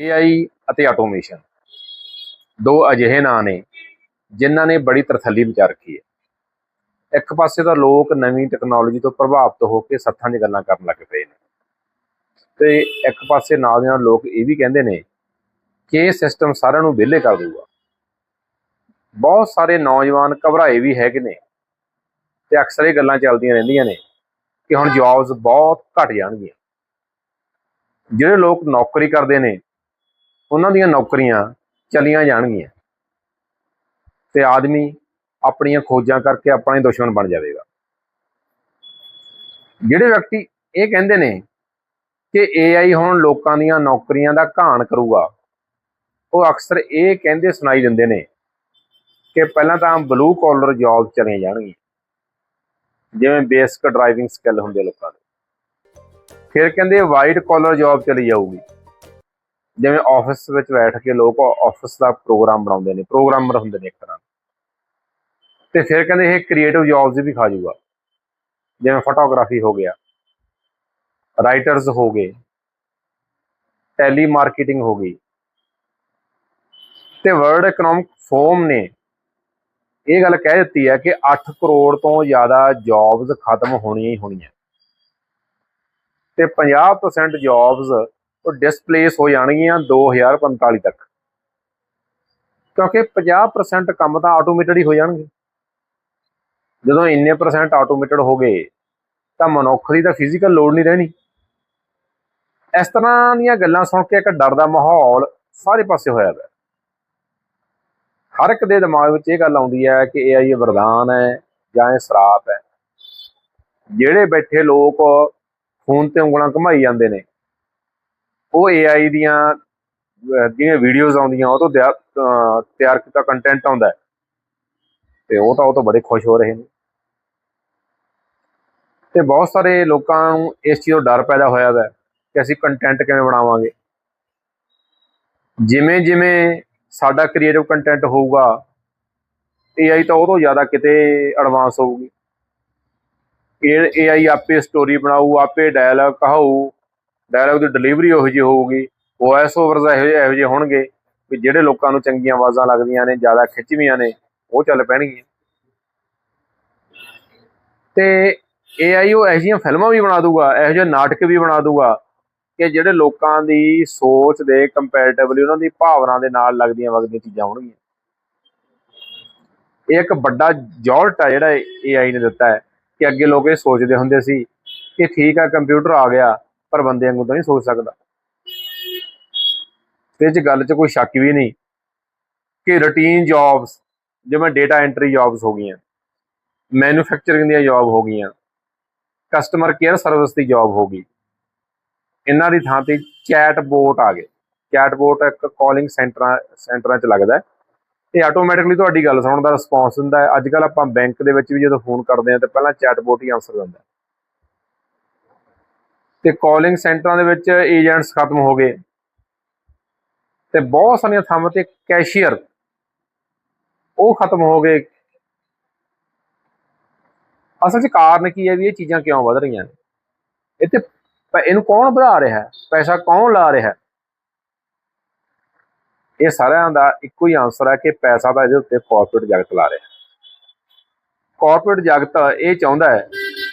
AI ਅਤੇ automation. ਦੋ ਅਜਿਹੇ ਨਾਂ ਨੇ ਜਿਨ੍ਹਾਂ ਨੇ ਬੜੀ ਤਰਥੱਲੀ ਵਿਚਾਰ ਰੱਖੀ ਹੈ। ਇੱਕ ਪਾਸੇ ਤਾਂ ਲੋਕ ਨਵੀਂ ਟੈਕਨੋਲੋਜੀ ਤੋਂ ਪ੍ਰਭਾਵਿਤ ਹੋ ਕੇ ਸੱਥਾਂ 'ਚ ਗੱਲਾਂ ਕਰਨ ਲੱਗ ਪਏ ਨੇ। ਤੇ ਇੱਕ ਪਾਸੇ ਨਾਲ ਦੀ ਨਾਲ ਲੋਕ ਇਹ ਵੀ ਕਹਿੰਦੇ ਨੇ ਕਿ ਇਹ ਸਿਸਟਮ ਸਾਰਿਆਂ ਨੂੰ ਵਿਹਲੇ ਕਰ ਦੂਗਾ ਬਹੁਤ ਸਾਰੇ ਨੌਜਵਾਨ ਘਬਰਾਏ ਵੀ ਹੈਗੇ ਨੇ ਤੇ ਅਕਸਰ ਇਹ ਗੱਲਾਂ ਚੱਲਦੀਆਂ ਰਹਿੰਦੀਆਂ ਨੇ ਕਿ ਹੁਣ ਜੌਬਸ ਬਹੁਤ ਘਟ ਜਾਣਗੀਆਂ। ਜਿਹੜੇ ਲੋਕ ਨੌਕਰੀ ਕਰਦੇ ਨੇ ਉਹਨਾਂ ਦੀਆਂ ਨੌਕਰੀਆਂ ਚਲੀਆਂ ਜਾਣਗੀਆਂ। ਤੇ ਆਦਮੀ ਆਪਣੀਆਂ ਖੋਜਾਂ ਕਰਕੇ ਆਪਣਾ ਹੀ ਦੁਸ਼ਮਣ ਬਣ ਜਾਵੇਗਾ। ਜਿਹੜੇ ਵਿਅਕਤੀ ਇਹ ਕਹਿੰਦੇ ਨੇ ਕਿ AI ਹੁਣ ਲੋਕਾਂ ਦੀਆਂ ਨੌਕਰੀਆਂ ਦਾ ਘਾਣ ਕਰੂਗਾ, ਉਹ ਅਕਸਰ ਇਹ ਕਹਿੰਦੇ ਸੁਣਾਈ ਦਿੰਦੇ ਨੇ ਕਿ ਪਹਿਲਾਂ ਤਾਂ ਬਲੂ ਕਾਲਰ ਜੌਬ ਚਲੀਆਂ ਜਾਣਗੀਆਂ। ਜਿਵੇਂ ਬੇਸਿਕ ਡਰਾਈਵਿੰਗ ਸਕਿੱਲ ਹੁੰਦੇ ਲੋਕਾਂ ਦੇ। ਫਿਰ ਕਹਿੰਦੇ ਵਾਈਟ ਕਾਲਰ ਜੌਬ ਚਲੀ ਜਾਊਗੀ। ਜਿਵੇਂ ਆਫਿਸ ਵਿੱਚ ਬੈਠ ਕੇ ਲੋਕ ਆਫਿਸ ਦਾ ਪ੍ਰੋਗਰਾਮ ਬਣਾਉਂਦੇ ਨੇ ਪ੍ਰੋਗਰਾਮਰ ਹੁੰਦੇ ਨੇ ਇੱਕ ਤਰ੍ਹਾਂ ਦੇ। ਤੇ ਫਿਰ ਕਹਿੰਦੇ ਇਹ ਕ੍ਰੀਏਟਿਵ ਜੌਬਸ ਵੀ ਖਾ ਜੂਗਾ। ਜਿਵੇਂ ਫੋਟੋਗ੍ਰਾਫੀ ਹੋ ਗਿਆ ਰਾਈਟਰਸ ਹੋ ਗਏ ਟੈਲੀ ਮਾਰਕੀਟਿੰਗ ਹੋ ਗਈ। ਤੇ ਵਰਲਡ ਇਕਨੋਮਿਕ ਫੋਰਮ ਨੇ ਇਹ ਗੱਲ ਕਹਿ ਦਿੱਤੀ ਹੈ ਕਿ 8 ਕਰੋੜ ਤੋਂ ਜ਼ਿਆਦਾ ਜੌਬਸ ਖਤਮ ਹੋਣੀਆਂ ਹੀ ਹੋਣੀਆਂ। ਤੇ 50% ਜੌਬਸ ਉਹ ਡਿਸਪਲੇਸ ਹੋ ਜਾਣਗੀਆਂ 2045 ਤੱਕ। ਕਿਉਂਕਿ 50% ਕੰਮ ਤਾਂ ਆਟੋਮੇਟਡ ਹੀ ਹੋ ਜਾਣਗੇ। ਜਦੋਂ ਇੰਨੇ ਪਰਸੈਂਟ ਆਟੋਮੇਟਡ ਹੋ ਗਏ, ਤਾਂ ਮਨੁੱਖ ਦੀ ਤਾਂ ਫਿਜ਼ੀਕਲ ਲੋੜ ਨਹੀਂ ਰਹਿਣੀ। ਇਸ ਤਰ੍ਹਾਂ ਦੀਆਂ ਗੱਲਾਂ ਸੁਣ ਕੇ ਇੱਕ ਡਰ ਦਾ ਮਾਹੌਲ ਸਾਰੇ ਪਾਸੇ ਹੋਇਆ ਪਿਆ। ਹਰ ਇੱਕ ਦੇ ਦਿਮਾਗ ਵਿੱਚ ਇਹ ਗੱਲ ਆਉਂਦੀ ਹੈ ਕਿ ਇਹ ਇਹ ਵਰਦਾਨ ਹੈ ਜਾਂ ਇਹ ਸਰਾਪ ਹੈ। ਜਿਹੜੇ ਬੈਠੇ ਲੋਕ ਫੋਨ ਤੇ ਉਂਗਲਾਂ ਘੁਮਾਈ ਜਾਂਦੇ ਨੇ ਉਹ AI ਦੀਆਂ ਜਿਹੜੀਆਂ ਵੀਡੀਓਜ਼ ਆਉਂਦੀਆਂ, ਉਹ ਤੋਂ ਦਿਆ- ਤਿਆਰ ਕੀਤਾ ਕੰਟੈਂਟ ਆਉਂਦਾ ਹੈ। ਤੇ ਉਹ ਤਾਂ ਉਹ ਤੋਂ ਬੜੇ ਖੁਸ਼ ਹੋ ਰਹੇ ਨੇ। ਤੇ ਬਹੁਤ ਸਾਰੇ ਲੋਕਾਂ ਨੂੰ ਇਸ ਚੀਜ਼ ਤੋਂ ਡਰ ਪੈਦਾ ਹੋਇਆ ਹੈ ਕਿ ਅਸੀਂ ਕੰਟੈਂਟ ਕਿਵੇਂ ਬਣਾਵਾਂਗੇ। ਜਿਵੇਂ ਜਿਵੇਂ ਸਾਡਾ ਕ੍ਰੀਏਟਿਵ ਕੰਟੈਂਟ ਹੋਊਗਾ AI ਤਾਂ ਉਹ ਤੋਂ ਜ਼ਿਆਦਾ ਕਿਤੇ ਐਡਵਾਂਸ ਹੋਊਗੀ। ਇਹ AI ਆਪੇ ਸਟੋਰੀ ਬਣਾਊ, ਆਪੇ ਡਾਇਲੌਗ ਕਹਾਊ ਡਾਇਲੌਗ ਦੀ ਡਿਲੀਵਰੀ ਉਹੋ ਜਿਹੀ ਹੋਊਗੀ ਵੌਇਸ ਓਵਰਸ ਇਹੋ ਜਿਹੇ ਇਹੋ ਜਿਹੇ ਹੋਣਗੇ ਵੀ ਜਿਹੜੇ ਲੋਕਾਂ ਨੂੰ ਚੰਗੀਆਂ ਆਵਾਜ਼ਾਂ ਲੱਗਦੀਆਂ ਨੇ, ਜ਼ਿਆਦਾ ਖਿੱਚਵੀਆਂ ਨੇ, ਉਹ ਚੱਲ ਪੈਣਗੀਆਂ। ਤੇ AI ਉਹ ਇਹੋ ਜਿਹੀਆਂ ਫਿਲਮਾਂ ਵੀ ਬਣਾ ਦੂਗਾ ਇਹੋ ਜਿਹੇ ਨਾਟਕ ਵੀ ਬਣਾ ਦੂਗਾ ਕਿ ਜਿਹੜੇ ਲੋਕਾਂ ਦੀ ਸੋਚ ਦੇ ਕੰਪੈਰੀਟਿਵਲੀ ਉਹਨਾਂ ਦੀ ਭਾਵਨਾ ਦੇ ਨਾਲ ਲੱਗਦੀਆਂ ਵਗਦੀਆਂ ਚੀਜ਼ਾਂ ਹੋਣਗੀਆਂ। ਇਹ ਇੱਕ ਵੱਡਾ ਜੌਲਟ ਆ ਜਿਹੜਾ AI ਨੇ ਦਿੱਤਾ ਹੈ ਕਿ ਅੱਗੇ ਲੋਕ ਇਹ ਸੋਚਦੇ ਹੁੰਦੇ ਸੀ ਕਿ ਠੀਕ ਆ ਕੰਪਿਊਟਰ ਆ ਗਿਆ ਪਰ ਬੰਦੇ ਵਾਂਗੂ ਤਾਂ ਨਹੀਂ ਸੋਚ ਸਕਦਾ। ਤੇ ਇਹ ਗੱਲ 'ਚ ਕੋਈ ਸ਼ੱਕ ਵੀ ਨਹੀਂ ਕਿ ਰੂਟੀਨ ਜੌਬਸ ਜਿਵੇਂ ਡਾਟਾ ਐਂਟਰੀ ਜੌਬਸ ਹੋ ਗਈਆਂ ਮੈਨੂਫੈਕਚਰਿੰਗ ਦੀਆਂ ਜੌਬ ਹੋ ਗਈਆਂ ਕਸਟਮਰ ਕੇਅਰ ਸਰਵਿਸ ਦੀ ਜੌਬ ਹੋ ਗਈ। ਇਹਨਾਂ ਦੀ ਥਾਂ ਤੇ ਚੈਟ ਬੋਟ ਆ ਗਏ। ਚੈਟ ਬੋਟ ਇੱਕ ਕਾਲਿੰਗ ਸੈਂਟਰਾਂ ਸੈਂਟਰਾਂ 'ਚ ਲੱਗਦਾ। ਇਹ ਆਟੋਮੈਟਿਕਲੀ ਤੁਹਾਡੀ ਗੱਲ ਸੁਣਨ ਦਾ ਰਿਸਪੌਂਸ ਦਿੰਦਾ ਹੈ। ਅੱਜ ਕੱਲ ਆਪਾਂ ਬੈਂਕ ਦੇ ਵਿੱਚ ਵੀ ਜਦੋਂ ਫੋਨ ਕਰਦੇ ਹਾਂ ਤਾਂ ਪਹਿਲਾਂ ਚੈਟ ਬੋਟ ਹੀ ਆਨਸਰ ਦਿੰਦਾ ਤੇ ਕਾਲਿੰਗ ਸੈਂਟਰਾਂ ਦੇ ਵਿੱਚ ਏਜੰਟਸ ਖਤਮ ਹੋ ਗਏ। ਤੇ ਬਹੁਤ ਸਾਰੀਆਂ ਥਾਵਾਂ ਤੇ ਕੈਸ਼ੀਅਰ ਉਹ ਖਤਮ ਹੋ ਗਏ। ਅਸਲ 'ਚ ਕਾਰਨ ਕੀ ਹੈ ਵੀ ਇਹ ਚੀਜ਼ਾਂ ਕਿਉਂ ਵਧ ਰਹੀਆਂ ਨੇ? ਇਹ ਤੇ ਪ- ਇਹਨੂੰ ਕੌਣ ਵਧਾ ਰਿਹਾ ਹੈ? ਪੈਸਾ ਕੌਣ ਲਾ ਰਿਹਾ ਹੈ? ਇਹ ਸਾਰਿਆਂ ਦਾ ਇੱਕੋ ਹੀ ਆਨਸਰ ਹੈ ਕਿ ਪੈਸਾ ਤਾਂ ਇਹਦੇ ਉੱਤੇ ਕਾਰਪੋਰੇਟ ਜਗਤ ਲਾ ਰਿਹਾ ਕਾਰਪੋਰੇਟ ਜਗਤ ਇਹ ਚਾਹੁੰਦਾ ਹੈ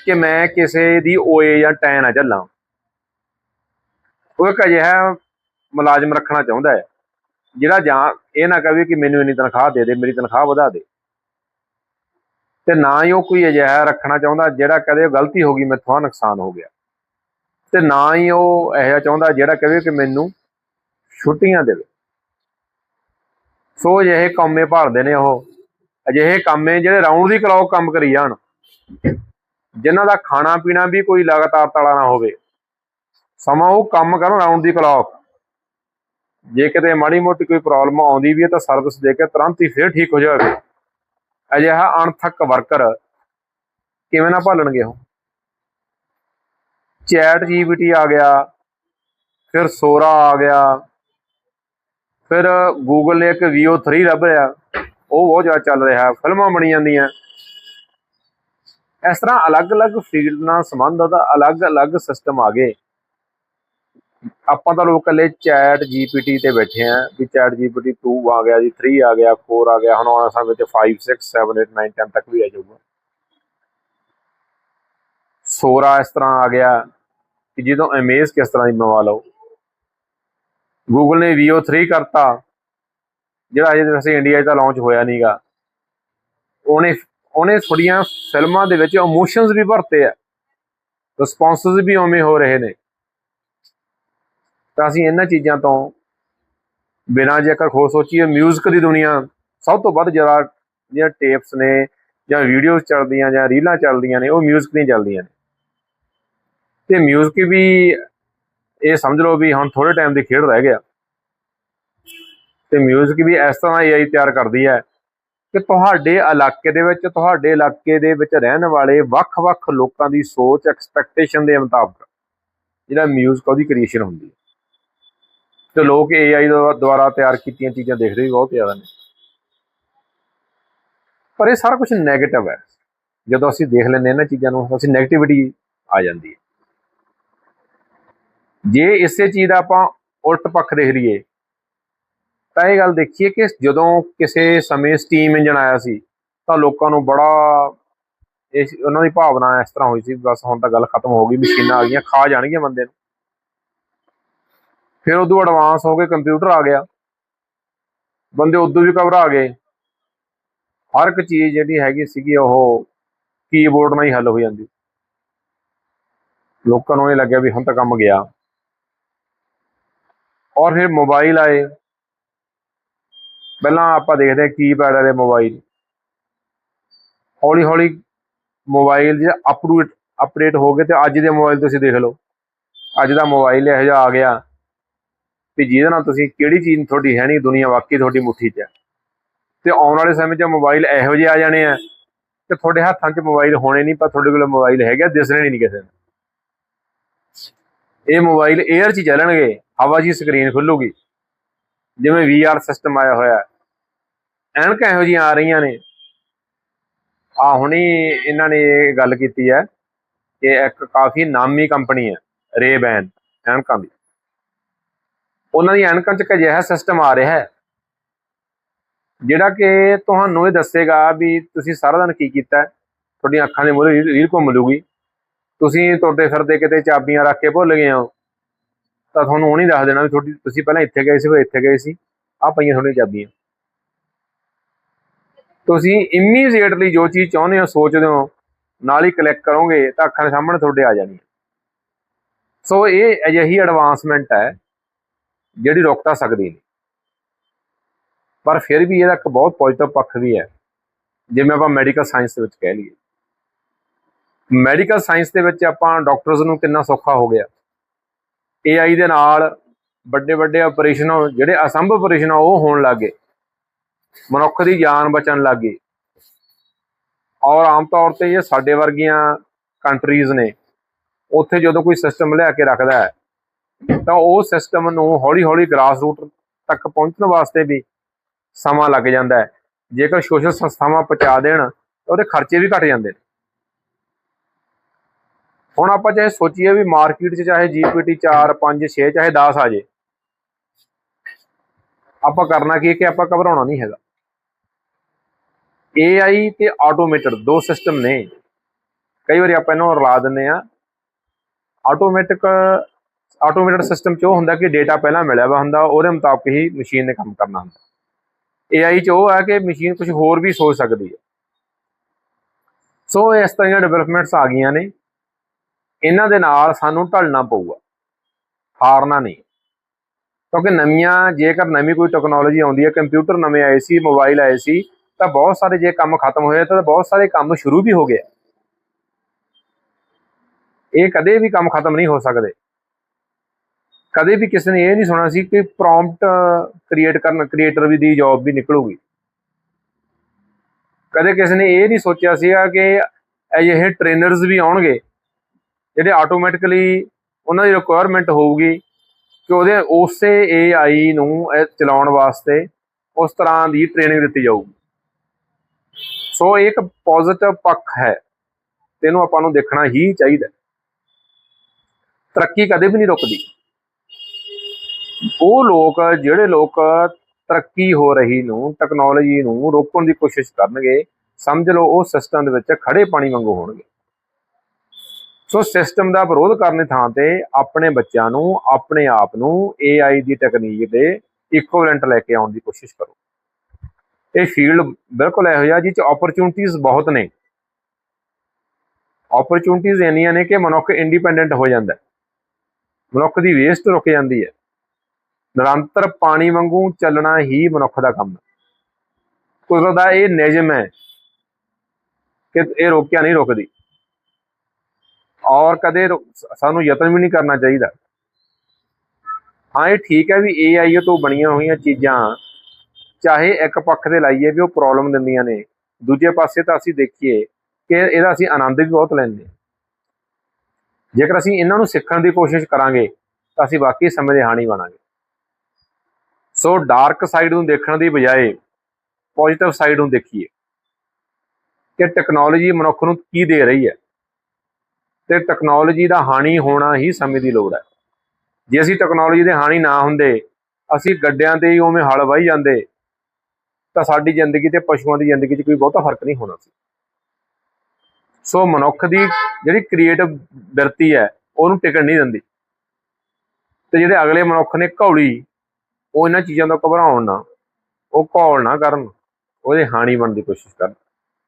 ਕਿ ਮੈਂ ਕਿਸੇ ਦੀ ਓਏ ਜਾਂ ਟੈਨ ਨਾ ਝੱਲਾਂ ਉਹ ਇੱਕ ਅਜਿਹਾ ਮੁਲਾਜ਼ਮ ਰੱਖਣਾ ਚਾਹੁੰਦਾ ਹੈ, ਜਿਹੜਾ ਜਾਂ ਇਹ ਨਾ ਕਹੇ ਕਿ ਮੈਨੂੰ ਇੰਨੀ ਤਨਖਾਹ ਦੇ ਦੇ, ਮੇਰੀ ਤਨਖਾਹ ਵਧਾ ਦੇ। ਤੇ ਨਾ ਹੀ ਉਹ ਕੋਈ ਅਜਿਹਾ ਰੱਖਣਾ ਚਾਹੁੰਦਾ ਜਿਹੜਾ ਕਹੇ ਗਲਤੀ ਹੋ ਗਈ, ਮੈਥੋਂ ਆਹ ਨੁਕਸਾਨ ਹੋ ਗਿਆ। ਤੇ ਨਾ ਹੀ ਉਹ ਇਹੋ ਚਾਹੁੰਦਾ ਜਿਹੜਾ ਕਹੇ ਕਿ ਮੈਨੂੰ ਛੁੱਟੀਆਂ ਦੇਵੇ। ਸੋ ਅਜਿਹੇ ਕੰਮੇ ਭਾਲਦੇ ਨੇ ਉਹ। ਅਜਿਹੇ ਕੰਮੇ ਜਿਹੜੇ ਰਾਉਂਡ ਦੀ ਕਲੌਕ ਕੰਮ ਕਰੀ ਜਾਣ, ਜਿਨ੍ਹਾਂ ਦਾ ਖਾਣਾ ਪੀਣਾ ਵੀ ਕੋਈ ਲਗਾਤਾਰ ਤਾਲਾ ਨਾ ਹੋਵੇ। ਸਮਾਂ ਉਹ ਕੰਮ ਕਰਨ ਰਾਉਂਡ ਦੀ ਕਲੌਕ ਜੇ ਕਿਤੇ ਮਾੜੀ ਮੋਟੀ ਕੋਈ ਪ੍ਰੋਬਲਮ ਆਉਂਦੀ ਵੀ ਹੈ ਤਾਂ ਸਰਵਿਸ ਦੇ ਕੇ ਤੁਰੰਤ ਹੀ ਫੇਰ ਠੀਕ ਹੋ ਜਾਵੇ। ਅਜਿਹਾ ਅਣਥੱਕ ਵਰਕਰ ਕਿਵੇਂ ਨਾ ਭਾਲਣਗੇ ਉਹ? ਚੈਟ ਜੀਪੀਟੀ ਆ ਗਿਆ, ਫਿਰ ਸੋਰਾ ਆ ਗਿਆ, ਫਿਰ ਗੂਗਲ ਨੇ ਇੱਕ ਵੀਓ VO3 ਲੱਭ ਰਿਹਾ। ਉਹ ਬਹੁਤ ਜ਼ਿਆਦਾ ਚੱਲ ਰਿਹਾ, ਫਿਲਮਾਂ ਬਣੀ ਜਾਂਦੀਆਂ। ਇਸ ਤਰ੍ਹਾਂ ਅਲੱਗ-ਅਲੱਗ ਫੀਲਡ ਨਾਲ ਸੰਬੰਧ ਉਹਦਾ ਅਲੱਗ-ਅਲੱਗ ਸਿਸਟਮ ਆ ਗਏ। ਆਪਾਂ ਤਾਂ ਲੋਕ ਇਕੱਲੇ ਚੈਟ ਜੀਪੀਟੀ ਤੇ ਬੈਠੇ ਆ ਵੀ ਚੈਟ ਜੀਪੀਟੀ 2 ਆ ਗਿਆ ਜੀ 3 ਆ ਗਿਆ 4 ਆ ਗਿਆ, ਹੁਣ ਆਉਣ ਸਮੇਂ ਤੇ 5 6 7 8 9 10 ਤੱਕ ਵੀ ਆ ਜਾਊਗਾ। ਸੋਰਾ ਇਸ ਤਰ੍ਹਾਂ ਆ ਗਿਆ ਕਿ ਜਦੋਂ ਇਮੇਜ ਕਿਸ ਤਰ੍ਹਾਂ ਦੀ ਮੰਵਾ ਲਓ। ਗੂਗਲ ਨੇ ਵੀਓ 3 ਕਰਤਾ, ਜਿਹੜਾ ਅਜੇ ਵੈਸੇ ਇੰਡੀਆ 'ਚ ਤਾਂ ਲਾਂਚ ਹੋਇਆ ਨਹੀਂਗਾ ਉਹਨੇ ਉਹਨੇ ਥੋੜੀਆਂ ਫਿਲਮਾਂ ਦੇ ਵਿੱਚ ਇਮੋਸ਼ਨਸ ਵੀ ਭਰਤੇ ਆ। ਰਿਸਪੌਂਸਸ ਵੀ ਉਵੇਂ ਹੋ ਰਹੇ ਨੇ। ਤਾਂ ਅਸੀਂ ਇਹਨਾਂ ਚੀਜ਼ਾਂ ਤੋਂ ਬਿਨਾਂ ਜੇਕਰ ਖੋ ਸੋਚੀਏ 뮤직 ਦੀ ਦੁਨੀਆ ਸਭ ਤੋਂ ਵੱਧ ਜ਼ਿਆਦਾ ਜਿਹੜੀਆਂ ਟੇਪਸ ਨੇ ਜਾਂ ਵੀਡੀਓਜ਼ ਚੱਲਦੀਆਂ ਜਾਂ ਰੀਲਾਂ ਚੱਲਦੀਆਂ ਨੇ ਉਹ 뮤직 ਦੀਆਂ ਚੱਲਦੀਆਂ ਨੇ ਤੇ 뮤직 ਵੀ ਇਹ ਸਮਝ ਲਓ ਵੀ ਹੁਣ ਥੋੜੇ ਟਾਈਮ ਦੀ ਖੇਡ ਰਹਿ ਗਿਆ ਤੇ 뮤직 ਵੀ ਇਸ ਤਰ੍ਹਾਂ AI ਤਿਆਰ ਕਰਦੀ ਹੈ ਕਿ ਤੁਹਾਡੇ ਇਲਾਕੇ ਦੇ ਵਿੱਚ ਤੁਹਾਡੇ ਇਲਾਕੇ ਦੇ ਵਿੱਚ ਰਹਿਣ ਵਾਲੇ ਵੱਖ-ਵੱਖ ਲੋਕਾਂ ਦੀ ਸੋਚ ਐਕਸਪੈਕਟੇਸ਼ਨ ਦੇ ਮੁਤਾਬਕ ਜਿਹੜਾ 뮤직 ਉਹਦੀ ਕ੍ਰੀਏਸ਼ਨ ਹੁੰਦੀ ਹੈ ਤੇ ਲੋਕ AI ਦੁਆ- ਦੁਆਰਾ ਤਿਆਰ ਕੀਤੀਆਂ ਚੀਜ਼ਾਂ ਦੇਖਦੇ ਵੀ ਬਹੁਤ ਜ਼ਿਆਦਾ ਨੇ। ਪਰ ਇਹ ਸਾਰਾ ਕੁਝ 네ਗੇਟਿਵ ਹੈ। ਜਦੋਂ ਅਸੀਂ ਦੇਖ ਲੈਂਦੇ ਹਾਂ ਇਹਨਾਂ ਚੀਜ਼ਾਂ ਨੂੰ, ਅਸੀਂ 네ਗੇਟਿਵਿਟੀ ਆ ਜਾਂਦੀ ਹੈ। ਜੇ ਇਸੇ ਚੀਜ਼ ਦਾ ਆਪਾਂ ਉਲਟ ਪੱਖ ਦੇਖ ਲਈਏ, ਤਾਂ ਇਹ ਗੱਲ ਦੇਖੀਏ ਕਿ ਜਦੋਂ ਕਿਸੇ ਸਮੇਂ ਸਟੀਮ ਇੰਜਨ ਆਇਆ ਸੀ, ਤਾਂ ਲੋਕਾਂ ਨੂੰ ਬੜਾ ਇਸ ਉਹਨਾਂ ਦੀ ਭਾਵਨਾ ਇਸ ਤਰ੍ਹਾਂ ਹੋਈ ਸੀ, ਬਸ ਹੁਣ ਤਾਂ ਗੱਲ ਖਤਮ ਹੋ ਗਈ, ਮਸ਼ੀਨਾਂ ਆ ਗਈਆਂ, ਖਾ ਜਾਣਗੀਆਂ ਬੰਦੇ ਨੂੰ। ਫਿਰ ਉਦੋਂ ਐਡਵਾਂਸ ਹੋ ਕੇ ਕੰਪਿਊਟਰ ਆ ਗਿਆ। ਬੰਦੇ ਉਦੋਂ ਵੀ ਘਬਰਾ ਗਏ। ਹਰ ਇੱਕ ਚੀਜ਼ ਜਿਹੜੀ ਹੈਗੀ ਸੀਗੀ ਉਹ ਕੀਬੋਰਡ ਨਾਲ ਹੀ ਹੱਲ ਹੋ ਜਾਂਦੀ। ਲੋਕਾਂ ਨੂੰ ਇਹ ਲੱਗਿਆ ਵੀ ਹੁਣ ਤਾਂ ਕੰਮ ਗਿਆ। ਔਰ ਫਿਰ ਮੋਬਾਈਲ ਆਏ। ਪਹਿਲਾਂ ਆਪਾਂ ਦੇਖਦੇ ਹਾਂ ਕੀਪੈਡ ਵਾਲੇ ਮੋਬਾਈਲ ਹੌਲੀ ਹੌਲੀ ਮੋਬਾਈਲ ਜਿਹੜਾ ਅਪਡੇਟ ਅਪਡੇਟ ਹੋ ਗਏ ਤੇ ਅੱਜ ਦੇ ਮੋਬਾਈਲ ਤੁਸੀਂ ਦੇਖ ਲਓ। ਅੱਜ ਦਾ ਮੋਬਾਈਲ ਇਹੋ ਜਿਹਾ ਆ ਗਿਆ। ਵੀ ਜਿਹਦੇ ਨਾਲ ਤੁਸੀਂ ਕਿਹੜੀ ਚੀਜ਼ ਤੁਹਾਡੀ ਹੈ ਨਹੀਂ, ਦੁਨੀਆ ਵਾਕਈ ਤੁਹਾਡੀ ਮੁੱਠੀ 'ਚ ਹੈ। ਤੇ ਆਉਣ ਵਾਲੇ ਸਮੇਂ 'ਚ ਮੋਬਾਈਲ ਇਹੋ ਜਿਹੇ ਆ ਜਾਣੇ ਆ ਕਿ ਤੁਹਾਡੇ ਹੱਥਾਂ 'ਚ ਮੋਬਾਈਲ ਹੋਣੇ ਨਹੀਂ, ਪਰ ਤੁਹਾਡੇ ਕੋਲ ਮੋਬਾਈਲ ਹੈਗਾ ਦਿਸਣੇ ਨਹੀਂ ਕਿਸੇ ਨੂੰ। ਇਹ ਮੋਬਾਈਲ 에ਅਰ 'ਚ ਚੱਲਣਗੇ, ਹਵਾ 'ਚ ਸਕਰੀਨ ਖੁੱਲੂਗੀ। ਜਿਵੇਂ VR ਸਿਸਟਮ ਆਇਆ ਹੋਇਆ ਹੈ। ਐਨਕਾਂ ਇਹੋ ਜਿਹੀਆਂ ਆ ਰਹੀਆਂ ਨੇ। ਆ ਹੁਣੀ ਇਹਨਾਂ ਨੇ ਇਹ ਗੱਲ ਕੀਤੀ ਹੈ ਕਿ ਇੱਕ ਕਾਫੀ ਨਾਮੀ ਕੰਪਨੀ ਹੈ ਰੇਬੈਨ ਐਨਕਾਂ ਦੀ। ਉਹਨਾਂ ਦੀ ਐਨਕਾਂ 'ਚ ਇੱਕ ਅਜਿਹਾ ਸਿਸਟਮ ਆ ਰਿਹਾ ਹੈ। ਜਿਹੜਾ ਕਿ ਤੁਹਾਨੂੰ ਇਹ ਦੱਸੇਗਾ ਵੀ ਤੁਸੀਂ ਸਾਰਾ ਦਿਨ ਕੀ ਕੀਤਾ ਤੁਹਾਡੀਆਂ ਅੱਖਾਂ ਦੇ ਮੂਹਰੇ ਰੀਲ ਘੁੰਮ ਲੂਗੀ ਤੁਸੀਂ ਤੁਰਦੇ ਫਿਰਦੇ ਕਿਤੇ ਚਾਬੀਆਂ ਰੱਖ ਕੇ ਭੁੱਲ ਗਏ ਹੋ। ਤਾਂ ਤੁਹਾਨੂੰ ਉਹ ਨਹੀਂ ਦੱਸ ਦੇਣਾ ਵੀ ਤੁਹਾਡੀ ਤੁਸੀਂ ਪਹਿਲਾਂ ਇੱਥੇ ਗਏ ਸੀ, ਫਿਰ ਇੱਥੇ ਗਏ ਸੀ। ਆ ਪਈਆਂ ਤੁਹਾਡੀਆਂ ਚਾਬੀਆਂ। ਤੁਸੀਂ ਇਮੀਡੀਏਟਲੀ ਜੋ ਚੀਜ਼ ਚਾਹੁੰਦੇ ਹੋ, ਸੋਚਦੇ ਹੋ, ਨਾਲ ਹੀ ਕਲਿੱਕ ਕਰੋਗੇ ਤਾਂ ਅੱਖਾਂ ਦੇ ਸਾਹਮਣੇ ਤੁਹਾਡੇ ਆ ਜਾਣੀ ਸੋ ਇਹ ਅਜਿਹੀ ਐਡਵਾਂਸਮੈਂਟ ਹੈ। ਜਿਹੜੀ ਰੁਕ ਸਕਦੀ ਨਹੀਂ। ਪਰ ਫਿਰ ਵੀ ਇਹਦਾ ਇੱਕ ਬਹੁਤ ਪੋਜ਼ਿਟਿਵ ਪੱਖ ਵੀ ਹੈ, ਜਿਵੇਂ ਆਪਾਂ ਮੈਡੀਕਲ ਸਾਇੰਸ ਦੇ ਵਿੱਚ ਕਹਿ ਲਈਏ। ਮੈਡੀਕਲ ਸਾਇੰਸ ਦੇ ਵਿੱਚ ਆਪਾਂ ਡਾਕਟਰਸ ਨੂੰ ਕਿੰਨਾ ਸੌਖਾ ਹੋ ਗਿਆ। AI ਦੇ ਨਾਲ ਵੱਡੇ ਵੱਡੇ ਆਪਰੇਸ਼ਨ ਜਿਹੜੇ ਅਸੰਭਵ ਆਪਰੇਸ਼ਨ ਉਹ ਹੋਣ ਲੱਗੇ ਮਨੁੱਖ ਦੀ ਜਾਨ ਬਚਣ ਲੱਗੀ ਔਰ ਆਮ ਤੌਰ ਤੇ ਇਹ ਸਾਡੇ ਵਰਗੀਆਂ ਕੰਟਰੀਜ਼ ਨੇ, ਉੱਥੇ ਜਦੋਂ ਕੋਈ ਸਿਸਟਮ ਲਿਆ ਕੇ ਰੱਖਦਾ ਹੈ ਤਾਂ ਉਹ ਸਿਸਟਮ ਨੂੰ ਹੌਲੀ ਹੌਲੀ ਗ੍ਰਾਸ ਰੂਟ ਤੱਕ ਪਹੁੰਚਣ ਵਾਸਤੇ ਵੀ ਸਮਾਂ ਲੱਗ ਜਾਂਦਾ ਹੈ। ਜੇਕਰ ਸੋਸ਼ਲ ਸੰਸਥਾਵਾਂ ਪਹੁੰਚਾ ਦੇਣ, ਤਾਂ ਉਹਦੇ ਖਰਚੇ ਵੀ ਘਟ ਜਾਂਦੇ ਨੇ। ਹੁਣ ਆਪਾਂ ਚਾਹੇ ਸੋਚੀਏ ਵੀ ਮਾਰਕੀਟ 'ਚ ਚਾਹੇ GPT 4 5 6 ਚਾਹੇ 10 ਆ ਜੇ। ਆਪਾਂ ਕਰਨਾ ਕੀ ਹੈ ਕਿ ਆਪਾਂ ਘਬਰਾਉਣਾ ਨਹੀਂ ਹੈਗਾ। AI ਤੇ ਆਟੋਮੇਟਡ ਦੋ ਸਿਸਟਮ ਨੇ। ਕਈ ਵਾਰੀ ਆਪਾਂ ਇਹਨੂੰ ਰਲਾ ਦਿੰਨੇ ਆ ਆਟੋਮੈਟਿਕ ਆਟੋਮੇਟਡ ਸਿਸਟਮ 'ਚ ਉਹ ਹੁੰਦਾ ਕਿ ਡੇਟਾ ਪਹਿਲਾਂ ਮਿਲਿਆ ਵਾ ਹੁੰਦਾ, ਉਹਦੇ ਮੁਤਾਬਕ ਹੀ ਮਸ਼ੀਨ ਨੇ ਕੰਮ ਕਰਨਾ ਹੁੰਦਾ। AI 'ਚ ਉਹ ਹੈ ਕਿ ਮਸ਼ੀਨ ਕੁਝ ਹੋਰ ਵੀ ਸੋਚ ਸਕਦੀ ਹੈ। ਸੋ ਇਸ ਤਰ੍ਹਾਂ ਦੀਆਂ ਡਿਵੈਲਪਮੈਂਟਸ ਆ ਗਈਆਂ ਨੇ। ਇਹਨਾਂ ਦੇ ਨਾਲ ਸਾਨੂੰ ਢਲਣਾ ਪਊਗਾ, ਹਾਰਨਾ ਨਹੀਂ। ਕਿਉਂਕਿ ਨਵੀਆਂ, ਜੇਕਰ ਨਵੀਂ ਕੋਈ ਟੈਕਨੋਲੋਜੀ ਆਉਂਦੀ ਹੈ ਕੰਪਿਊਟਰ ਨਵੇਂ ਆਏ ਸੀ ਮੋਬਾਈਲ ਆਏ ਸੀ, ਤਾਂ ਬਹੁਤ ਸਾਰੇ ਜੇ ਕੰਮ ਖਤਮ ਹੋਏ, ਤਾਂ ਬਹੁਤ ਸਾਰੇ ਕੰਮ ਸ਼ੁਰੂ ਵੀ ਹੋ ਗਏ ਇਹ ਕਦੇ ਵੀ ਕੰਮ ਖਤਮ ਨਹੀਂ ਹੋ ਸਕਦੇ। ਕਦੇ ਵੀ ਕਿਸੇ ਨੇ ਇਹ ਨਹੀਂ ਸੁਣਾ ਸੀ ਕਿ ਪ੍ਰੌਂਪਟ ਕ੍ਰੀਏਟ ਕਰਨ ਕ੍ਰੀਏਟਰ ਵੀ ਦੀ ਜੌਬ ਵੀ ਨਿਕਲੂਗੀ। ਕਦੇ ਕਿਸੇ ਨੇ ਇਹ ਨਹੀਂ ਸੋਚਿਆ ਸੀਗਾ ਕਿ ਅਜਿਹੇ ਟ੍ਰੇਨਰਸ ਵੀ ਆਉਣਗੇ, ਜਿਹੜੇ ਆਟੋਮੈਟਿਕਲੀ ਉਹਨਾਂ ਦੀ ਰਿਕੁਆਇਰਮੈਂਟ ਹੋਊਗੀ ਕਿ ਉਹਦੇ ਉਸੇ AI ਨੂੰ ਚਲਾਉਣ ਵਾਸਤੇ ਉਸ ਤਰ੍ਹਾਂ ਦੀ ਟ੍ਰੇਨਿੰਗ ਦਿੱਤੀ ਜਾਊਗੀ। ਸੋ ਇਹ ਇੱਕ ਪੋਜ਼ਿਟਿਵ ਪੱਖ ਹੈ, ਤੇ ਇਹਨੂੰ ਆਪਾਂ ਨੂੰ ਦੇਖਣਾ ਹੀ ਚਾਹੀਦਾ। ਤਰੱਕੀ ਕਦੇ ਵੀ ਨਹੀਂ ਰੁਕਦੀ। ਉਹ ਲੋਕ, ਜਿਹੜੇ ਲੋਕ ਤਰੱਕੀ ਹੋ ਰਹੀ ਨੂੰ ਟੈਕਨੋਲੋਜੀ ਨੂੰ ਰੋਕਣ ਦੀ ਕੋਸ਼ਿਸ਼ ਕਰਨਗੇ, ਸਮਝ ਲਓ ਉਹ ਸਿਸਟਮ ਦੇ ਵਿੱਚ ਖੜੇ ਪਾਣੀ ਵਾਂਗੂ ਹੋਣਗੇ। ਸੋ ਸਿਸਟਮ ਦਾ ਵਿਰੋਧ ਕਰਨ ਦੀ ਥਾਂ ਤੇ ਆਪਣੇ ਬੱਚਿਆਂ ਨੂੰ, ਆਪਣੇ ਆਪ ਨੂੰ AI ਦੀ ਟੈਕਨੀਕ ਦੇ ਇਕੁਇਵਲੈਂਟ ਲੈ ਕੇ ਆਉਣ ਦੀ ਕੋਸ਼ਿਸ਼ ਕਰੋ। ਇਹ ਫੀਲਡ ਬਿਲਕੁਲ ਇਹੋ ਜਿਹਾ ਜਿਹ ਚ ਓਪਰਚੁਨਿਟੀਜ਼ ਬਹੁਤ ਨੇ। ਓਪਰਚੁਨਿਟੀਜ਼ ਇੰਨੀਆਂ ਨੇ ਕਿ ਮਨੁੱਖ ਇੰਡੀਪੈਂਡੈਂਟ ਹੋ ਜਾਂਦਾ ਮਨੁੱਖ ਦੀ ਵੇਸਟ ਰੁਕ ਜਾਂਦੀ ਹੈ। ਨਿਰੰਤਰ ਪਾਣੀ ਵਾਂਗੂ ਚੱਲਣਾ ਹੀ ਮਨੁੱਖ ਦਾ ਕੰਮ ਹੈ। ਕੁਦਰਤ ਦਾ ਇਹ ਨਿਯਮ ਹੈ ਕਿ ਇਹ ਰੋਕਿਆ ਨਹੀਂ ਰੁਕਦੀ। ਔਰ ਕਦੇ ਸਾਨੂੰ ਯਤਨ ਵੀ ਨਹੀਂ ਕਰਨਾ ਚਾਹੀਦਾ। ਹਾਂ, ਇਹ ਠੀਕ ਹੈ ਵੀ AI ਤੋਂ ਬਣੀਆਂ ਹੋਈਆਂ ਚੀਜ਼ਾਂ ਚਾਹੇ ਇੱਕ ਪੱਖ ਤੇ ਲਾਈਏ ਵੀ ਉਹ ਪ੍ਰੋਬਲਮ ਦਿੰਦੀਆਂ ਨੇ। ਦੂਜੇ ਪਾਸੇ ਤਾਂ ਅਸੀਂ ਦੇਖੀਏ ਕਿ ਇਹਦਾ ਅਸੀਂ ਆਨੰਦ ਵੀ ਬਹੁਤ ਲੈਂਦੇ ਹਾਂ। ਜੇਕਰ ਅਸੀਂ ਇਹਨਾਂ ਨੂੰ ਸਿੱਖਣ ਦੀ ਕੋਸ਼ਿਸ਼ ਕਰਾਂਗੇ ਤਾਂ ਅਸੀਂ ਵਾਕਈ ਸਮੇਂ ਦੇ ਹਾਣੀ ਬਣਾਂਗੇ। ਸੋ ਡਾਰਕ ਸਾਈਡ ਨੂੰ ਦੇਖਣ ਦੀ ਬਜਾਏ ਪੋਜ਼ਿਟਿਵ ਸਾਈਡ ਨੂੰ ਦੇਖੀਏ ਕਿ ਟੈਕਨੋਲੋਜੀ ਮਨੁੱਖ ਨੂੰ ਕੀ ਦੇ ਰਹੀ ਹੈ ਤੇ ਟੈਕਨੋਲੋਜੀ ਦਾ ਹਾਨੀ ਹੋਣਾ ਹੀ ਸਮੇਂ ਦੀ ਲੋੜ ਹੈ। ਜੇ ਅਸੀਂ ਟੈਕਨੋਲੋਜੀ ਦੇ ਹਾਨੀ ਨਾ ਹੁੰਦੇ, ਅਸੀਂ ਗੱਡਿਆਂ ਤੇ ਹੀ ਉਵੇਂ ਹਲ ਵਾਹੀ ਜਾਂਦੇ, ਤਾਂ ਸਾਡੀ ਜ਼ਿੰਦਗੀ ਤੇ ਪਸ਼ੂਆਂ ਦੀ ਜ਼ਿੰਦਗੀ 'ਚ ਕੋਈ ਬਹੁਤਾ ਫ਼ਰਕ ਨਹੀਂ ਹੋਣਾ ਸੀ। ਸੋ ਮਨੁੱਖ ਦੀ ਜਿਹੜੀ ਕ੍ਰੀਏਟਿਵ ਬਿਰਤੀ ਹੈ, ਉਹਨੂੰ ਟਿਕਣ ਨਹੀਂ ਦਿੰਦੀ। ਤੇ ਜਿਹੜੇ ਅਗਲੇ ਮਨੁੱਖ ਨੇ ਘੌਲੀ ਉਹ ਇਹਨਾਂ ਚੀਜ਼ਾਂ ਤੋਂ ਘਬਰਾਉਣ ਨਾ, ਉਹ ਘੋਲ ਨਾ ਕਰਨ, ਉਹਦੇ ਹਾਨੀ ਬਣਨ ਦੀ ਕੋਸ਼ਿਸ਼ ਕਰਨ।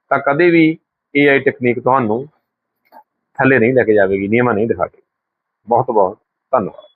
ਤਾਂ ਕਦੇ ਵੀ AI ਟੈਕਨੀਕ ਤੁਹਾਨੂੰ ਥੱਲੇ ਨਹੀਂ ਲੈ ਕੇ ਜਾਵੇਗੀ, ਨਿਯਮਾਂ ਨਹੀਂ ਦਿਖਾ ਕੇ। ਬਹੁਤ ਬਹੁਤ ਧੰਨਵਾਦ।